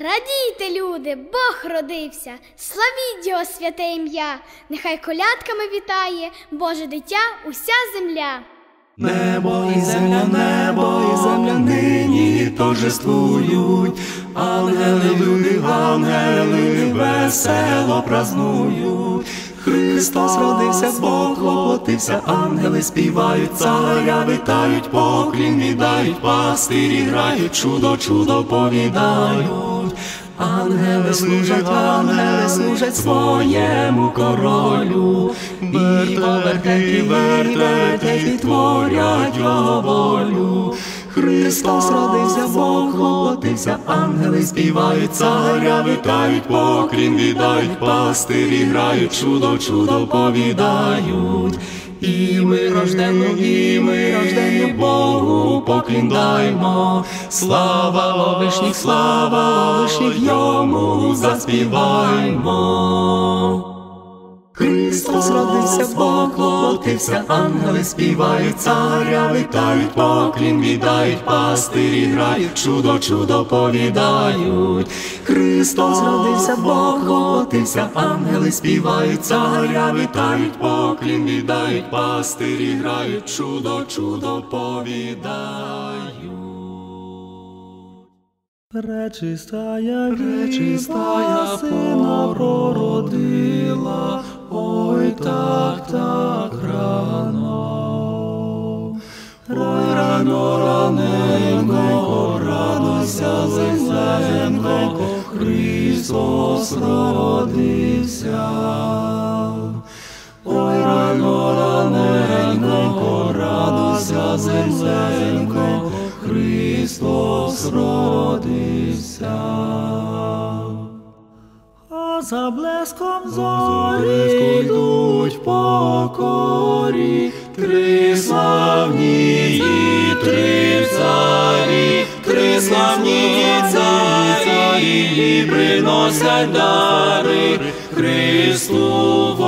Радійте, люди, Бог родився, славіть його святе ім'я, нехай колядками вітає Боже дитя уся земля. Небо і земля, небо і земля нині торжествують, ангели, люди, ангели, весело празнують. Христос родився, Бог клопотився, ангели співають, царя витають, поклін віддають, пастирі грають, чудо, чудо повідають. Ангели служать, ангели служать своєму королю, і повертеті, вертеті творять його волю. Христос родився, Бог клопотився, ангели співають, царя витають, покрін віддають, пастирі грають, чудо, чудо повідають. І ми рожденно, і ми рожденно Богу поклін даймо. Слава вишніх, слава вишніх йому заспіваймо. Христос родився, Бог ангели співають, царя витають, поклін віддають, пастирі грають, чудо, чудо повідають. Христос родився, Бог ангели співають, царя витають, поклін віддають, пастирі грають, чудо, чудо повідають. Пречистая, пречистая сина прородила, ой так, так рано. Ой, рано, раненько, радуйся, земленько, Христос родився. Ой, рано, раненько, радуйся, земленько, Христос родився. За блеском зорі йдуть покорі, три славні і три царі, три славні царі, приносять дари Христу в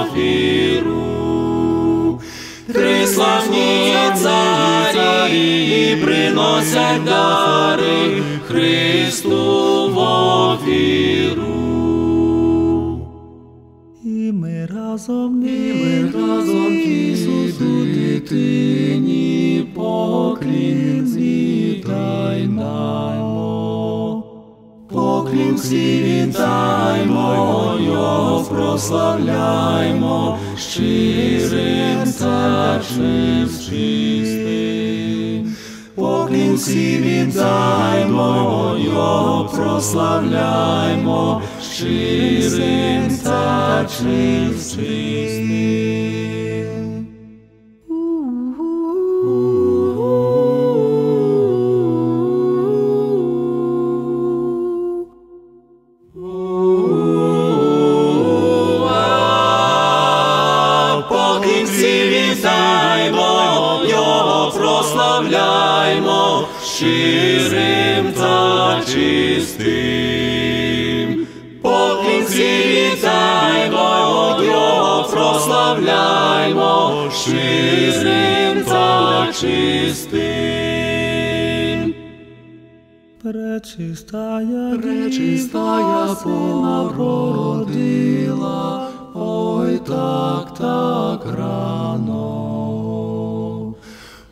офіру. Три славні царі приносять дари Христу в офіру. Разом, і ми разом Ісусу дитині поклін звітаймо. Поклін всі вітаймо, Його прославляймо, щирим царчим чистим. Поклін всі вітаймо, Його прославляймо, щирим та чистим. Щирим та чистим. Пречистая, пречистая сина родила, ой так, так рано.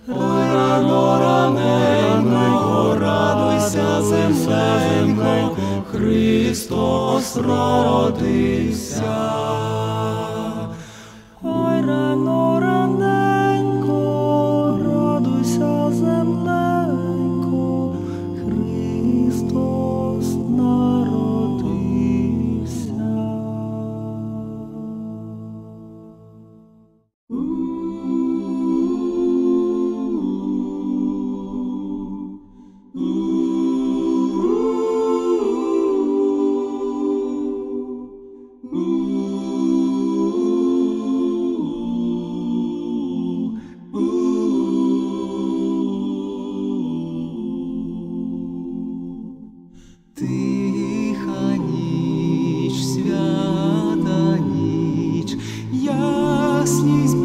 Ой, рано, раненько, радуйся, земленько, Христос родився. Ой, рано, Гаснись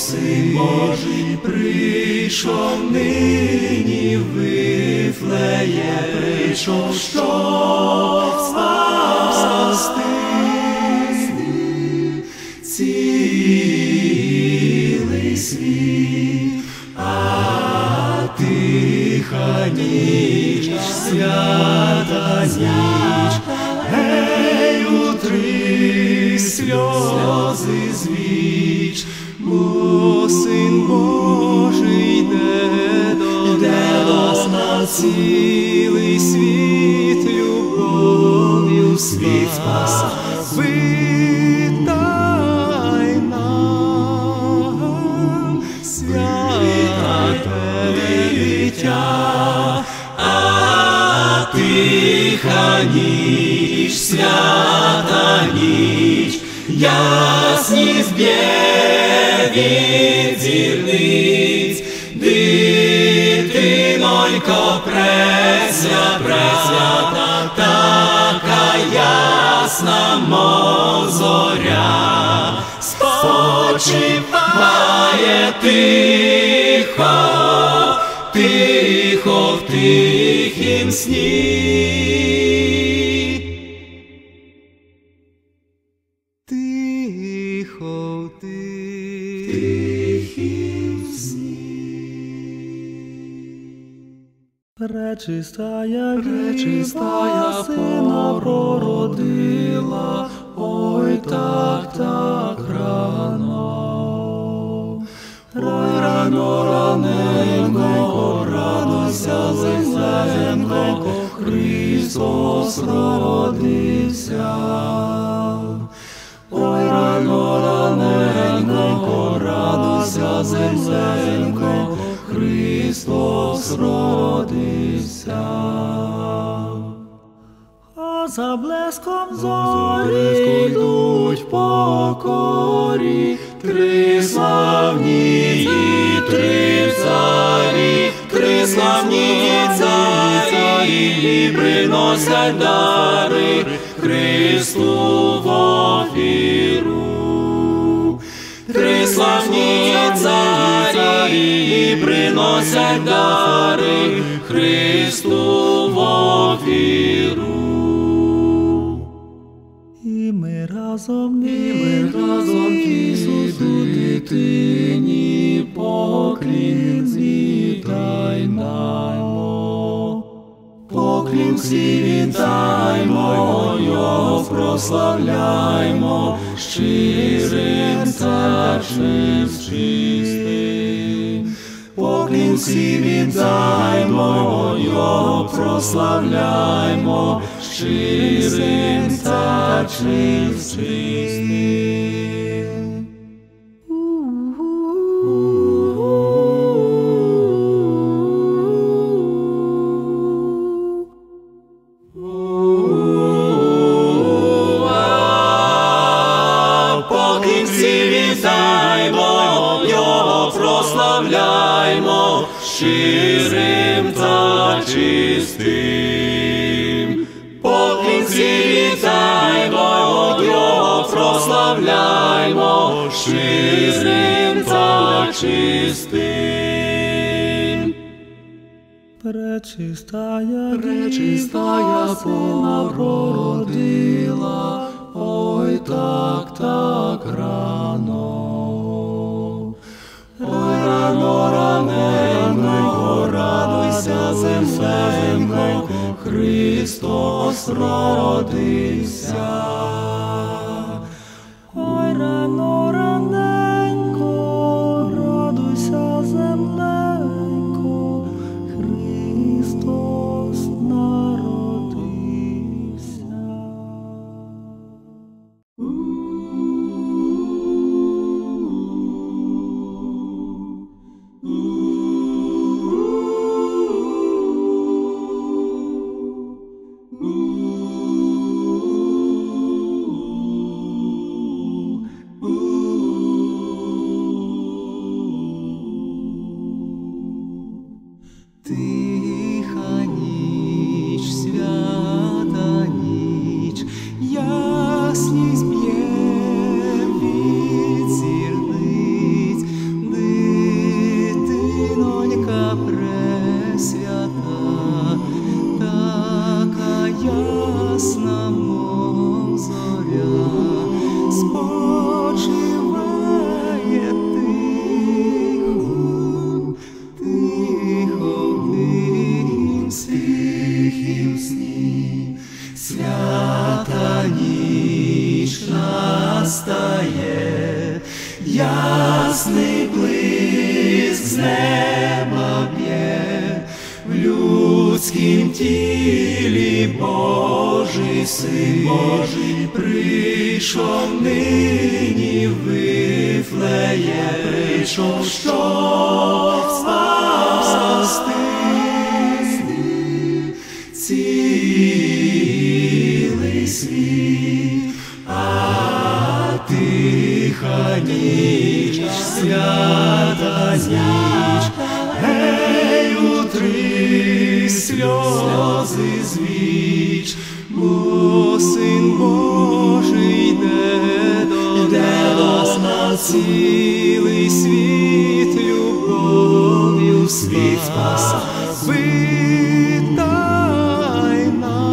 син Божий прийшов нині Вифлеє, прийшов, що спасти ніч, свята ніч, ясність б'є від зірниць, дитинонько пресвя, пресвята, така ясна мов зоря, спочиває тихо, тихо в тихім сні. Пречистая, Пречистая сина прородила, ой так, так рано. Ой, рано, раненько, радуйся, земленько, Христос родився. За блеском Зорі йдуть покорі, три славні, три царі, три славні царі, приносять дари Христу в офіру. Три славні царі, приносять дари Христу в офіру. Разом, і ми разом Ісусу дитині поклін звітаймо. Поклін всі вітаймо, Його прославляймо, щирим старшим чистим. Поклін всі віддаймо, Його прославляймо, щирим та чистим. Щирим та чистим. Пречистая, Пречистая породила, ой так, так рано. Ой, рано, раненько, радуйся, земленько, Христос родився. Ой, рано, син Божий прийшов нині Вифлеє, прийшов, щоб спасти. Цілий світ, а тиха ніч, свята ніч, гей, утри сльози звіч, бо син Божий йде до нас. на цілий світ любов'ю світ спаса. Витай нам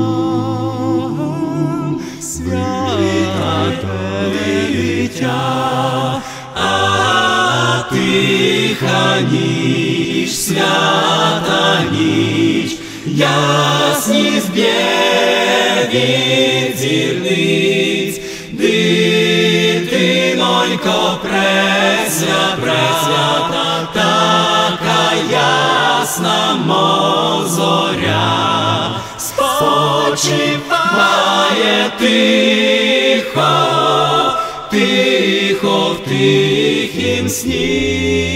святе дитя, а тиха ніч, свята ніч, ясність б'є від зірниць, дитинонько пресвя, пресвята, така ясна, мов зоря, спочиває тихо, тихо в тихім сні.